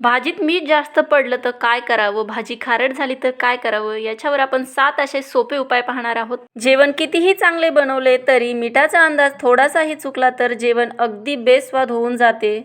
भाजीत मीठ जास्त पडलं तर काय करावं? भाजी खारट झाली तर काय करावं? याच्यावर आपण सात असे सोपे उपाय पाहणार आहोत. जेवण कितीही चांगले बनवले तरी मिठाचा अंदाज थोडासाही चुकला तर जेवण अगदी बेस्वाद होऊन जाते.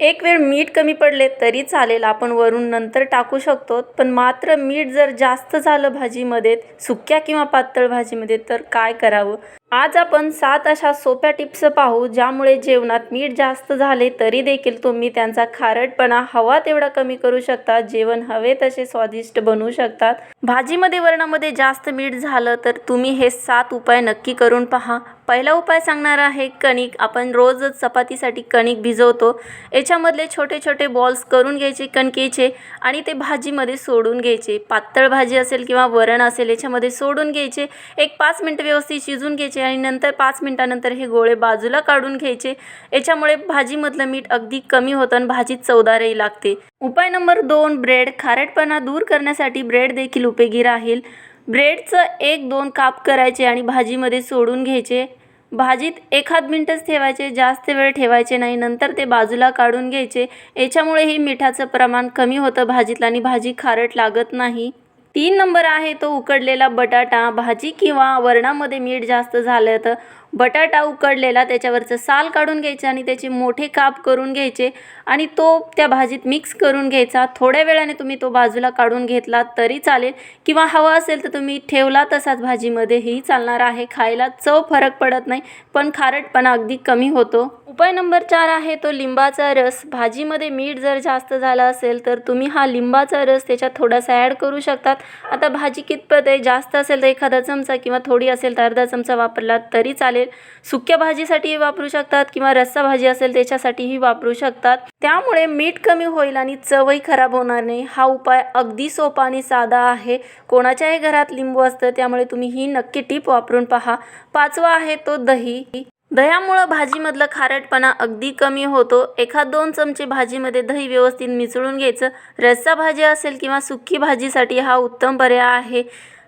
एक वेळ मीठ कमी पडले तरी चालेल. आपण वरून नंतर टाकू शकतो पण मात्र मीठ जर जास्त झालं भाजीमध्ये सुक्या किंवा पातळ भाजीमध्ये तर काय करावं? आज आपण सात अशा सोप्या टिप्स पाहू ज्यामुळे जेवणात मीठ जास्त झाले तरी देखील तुम्ही त्यांचा खारटपणा हवा तेवढा कमी करू शकता जेवण हवे तसे स्वादिष्ट बनवू शकतात. भाजीमध्ये वरणामध्ये जास्त मीठ झालं तर तुम्ही हे सात उपाय नक्की करून पहा. पहिला उपाय सांगणार आहे कणिक. आपण रोजच चपातीसाठी कणिक भिजवतो. याच्यामधले छोटे छोटे बॉल्स करून घ्यायचे कणकेचे आणि ते भाजीमध्ये सोडून घ्यायचे. पातळ भाजी असेल किंवा वरण असेल याच्यामध्ये सोडून घ्यायचे. एक पाच मिनटं व्यवस्थित शिजून घ्यायचे आणि नंतर पाच मिनटानंतर हे गोळे बाजूला काढून घ्यायचे. याच्यामुळे भाजीमधलं मीठ अगदी कमी होतं आणि भाजी चवदारही लागते. उपाय नंबर दोन ब्रेड खारटपणा दूर करण्यासाठी ब्रेड देखील उपयोगी राहील. ब्रेडचं एक दोन काप करायचे आणि भाजीमध्ये सोडून घ्यायचे. भाजीत एखाद मिनटंच ठेवायचे जास्त वेळ ठेवायचे नाही नंतर ते बाजूला काढून घ्यायचे. याच्यामुळेही मिठाचं प्रमाण कमी होतं भाजीतलं आणि भाजी खारट लागत नाही. तीन नंबर आहे तो उकडलेला बटाटा. भाजी किंवा वरणामध्ये मीठ जास्त झालं तर बटाटा उकडलेला त्याच्यावरचं साल काढून घ्यायचं आणि त्याचे मोठे काप करून घ्यायचे आणि तो त्या भाजीत मिक्स करून घ्यायचा. थोड्या वेळाने तुम्ही तो बाजूला काढून घेतला तरी चालेल. किंवा हवा असेल तर तुम्ही ठेवला तसाच भाजीमध्येही चालणार आहे. खायला चव फरक पडत नाही पण खारटपणा अगदी कमी होतो. उपाय नंबर चार आहे तो लिंबाचा रस. भाजीमध्ये मीठ जर जास्त झालं असेल तर तुम्ही हा लिंबाचा रस त्याच्यात थोडासा ॲड करू शकतात. आता भाजी कितपत आहे? जास्त असेल तर एखादा चमचा किंवा थोडी असेल तर अर्धा चमचा वापरला तरी चालेल. सुक्या भाजीसाठीही वापरू शकतात किंवा रस्सा भाजी असेल त्याच्यासाठीही वापरू शकतात. त्यामुळे मीठ कमी होईल आणि चवही खराब होणार नाही. हा उपाय अगदी सोपा आणि साधा आहे. कोणाच्याही घरात लिंबू असतं त्यामुळे तुम्ही ही नक्की टीप वापरून पहा. पाचवा आहे तो दही. दह्यामुळं भाजीमधलं खारटपणा अगदी कमी होतो. एखाद दोन चमचे भाजीमध्ये दही व्यवस्थित मिसळून घ्यायचं. रस्सा भाजी असेल किंवा सुक्की भाजीसाठी हा उत्तम पर्याय आहे.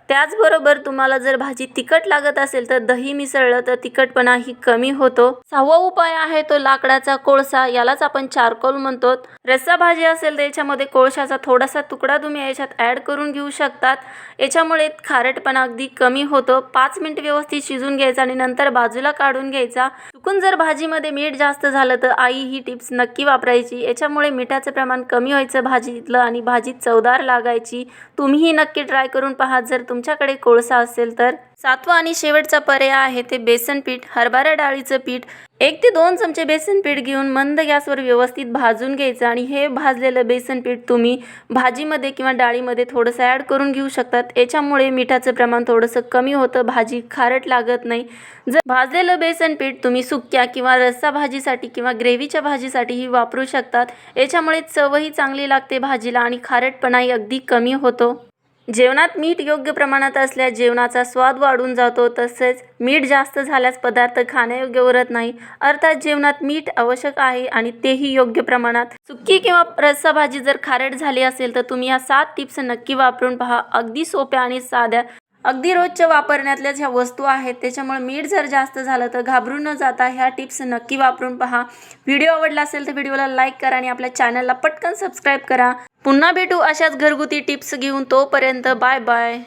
त्याचबरोबर तुम्हाला जर भाजी तिखट लागत असेल तर दही मिसळलं तर तिखटपणाही कमी होतो. सहावा उपाय आहे तो लाकडाचा कोळसा यालाच आपण चारकोल म्हणतो. रस्सा भाजी असेल तर याच्यामध्ये कोळशाचा थोडासा तुकडा तुम्ही याच्यात ॲड करून घेऊ शकतात. याच्यामुळे खारटपणा अगदी कमी होतो. पाच मिनिट व्यवस्थित शिजून घ्यायचा आणि नंतर बाजूला काढून घ्यायचा. चुकून जर भाजीमध्ये मीठ जास्त झालं तर आई ही टिप्स नक्की वापरायची. याच्यामुळे मिठाचं प्रमाण कमी व्हायचं भाजीतलं आणि भाजी चवदार लागायची. तुम्हीही नक्की ट्राय करून पहा जर तुमच्याकडे कोळसा असेल तर? सातवा आणि शेवटचा पर्याय आहे ते बेसन पीठ. हरभरा डाळीचं पीठ. एक ते दोन चमचे बेसन पीठ घेऊन मंद गॅसवर व्यवस्थित भाजून घ्यायचं आणि हे भाजलेलं बेसन पीठ तुम्ही भाजीमध्ये किंवा डाळीमध्ये थोडंसं ॲड करून घेऊ शकतात. याच्यामुळे मिठाचं प्रमाण थोडंसं कमी होतं भाजी खारट लागत नाही. जर भाजलेलं बेसन पीठ तुम्ही सुक्या किंवा रस्सा भाजीसाठी किंवा ग्रेव्हीच्या भाजीसाठीही वापरू शकतात. याच्यामुळे चवही चांगली लागते भाजीला आणि खारटपणाही अगदी कमी होतो. जेवणात मीठ योग्य प्रमाणात असल्यास जेवणाचा स्वाद वाढून जातो तसेच मीठ जास्त झाल्यास पदार्थ खाण्यायोग्य उरत नाही. अर्थात जेवणात मीठ आवश्यक आहे आणि तेही योग्य प्रमाणात. सुक्की किंवा रस्सा भाजी जर खारट झाली असेल तर तुम्ही या सात टिप्स नक्की वापरून पहा. अगदी सोप्या आणि साध्या अगदी रोजच्या वापरण्यातल्याच ह्या वस्तू आहेत. त्याच्यामुळे मीठ जर जास्त झालं तर घाबरून न जाता ह्या टिप्स नक्की वापरून पहा. व्हिडिओ आवडला असेल तर व्हिडिओला लाईक करा आणि आपल्या चॅनलला पटकन सबस्क्राईब करा. पुन्हा भेटू अशाच घरगुती टिप्स घेऊन तोपर्यंत बाय बाय.